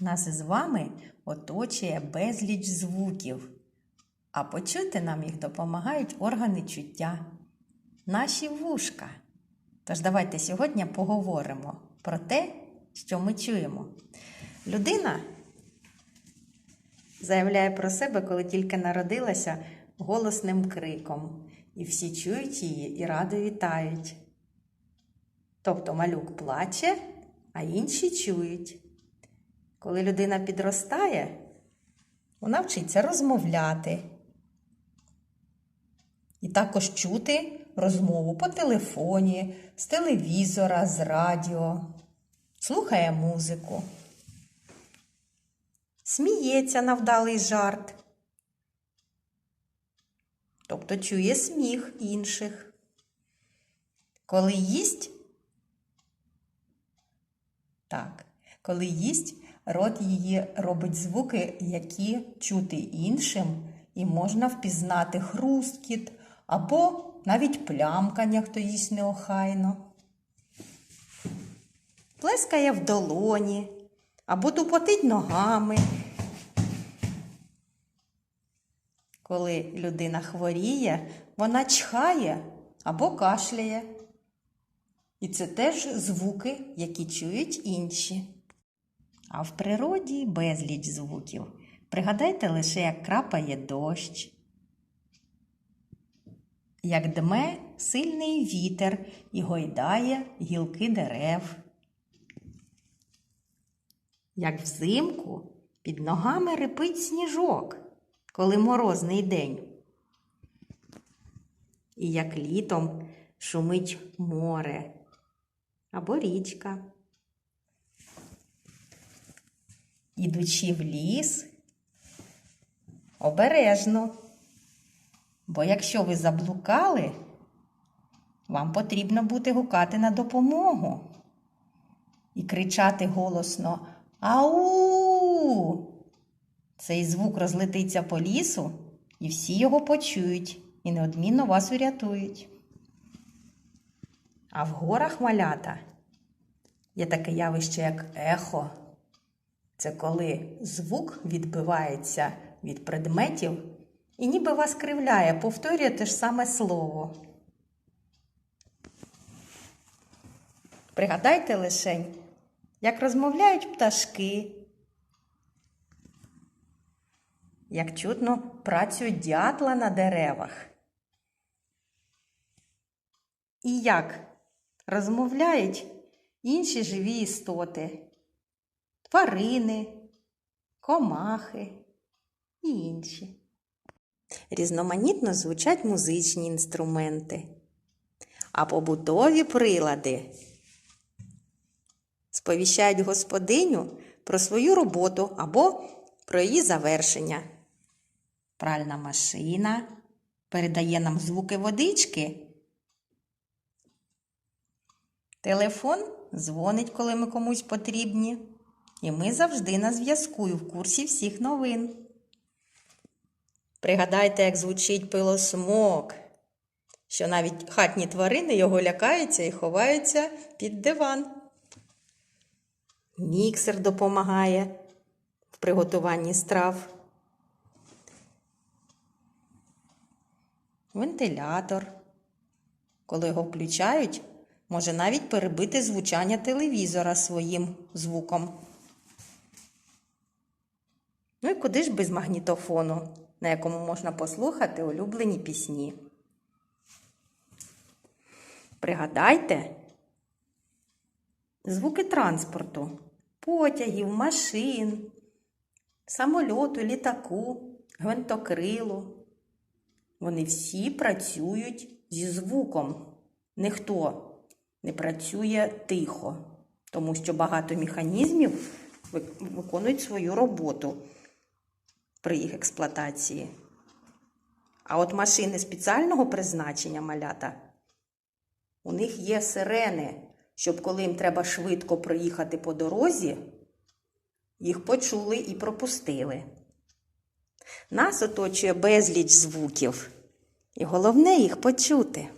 Нас із вами оточує безліч звуків, а почути нам їх допомагають органи чуття, наші вушка. Тож давайте сьогодні поговоримо про те, що ми чуємо. Людина заявляє про себе, коли тільки народилася голосним криком, і всі чують її і радо вітають. Тобто малюк плаче, а інші чують. Коли людина підростає, вона вчиться розмовляти. І також чути розмову по телефоні, з телевізора, з радіо, слухає музику, сміється на вдалий жарт, тобто чує сміх інших. Коли їсть, так, коли їсть, рот її робить звуки, які чути іншим, і можна впізнати хрусткіт або навіть плямкання, хто їсть неохайно. Плескає в долоні або тупотить ногами. Коли людина хворіє, вона чхає або кашляє. І це теж звуки, які чують інші. А в природі безліч звуків. Пригадайте лише, як крапає дощ, як дме сильний вітер і гойдає гілки дерев. Як взимку під ногами рипить сніжок, коли морозний день. І як літом шумить море або річка. Ідучи в ліс, обережно. Бо якщо ви заблукали, вам потрібно буде гукати на допомогу і кричати голосно Ау! Цей звук розлетиться по лісу, і всі його почують і неодмінно вас урятують. А в горах малята є таке явище, як ехо. Це коли звук відбивається від предметів і ніби вас кривляє, повторює те ж саме слово. Пригадайте лишень, як розмовляють пташки, як чутно працю дятла на деревах. І як розмовляють інші живі істоти, тварини, комахи і інші. Різноманітно звучать музичні інструменти, а побутові прилади сповіщають господиню про свою роботу або про її завершення. Пральна машина передає нам звуки водички. Телефон дзвонить, коли ми комусь потрібні, і ми завжди на зв'язку і в курсі всіх новин. Пригадайте, як звучить пилосмок, що навіть хатні тварини його лякаються і ховаються під диван. Міксер допомагає в приготуванні страв. Вентилятор. Коли його включають, може навіть перебити звучання телевізора своїм звуком. Ну і куди ж без магнітофону, на якому можна послухати улюблені пісні? Пригадайте звуки транспорту, потягів, машин, самольоту, літаку, гвинтокрилу. Вони всі працюють зі звуком. Ніхто не працює тихо, тому що багато механізмів виконують свою роботу при їх експлуатації. А от машини спеціального призначення малята, у них є сирени, щоб коли їм треба швидко проїхати по дорозі, їх почули і пропустили. Нас оточує безліч звуків, і головне їх почути.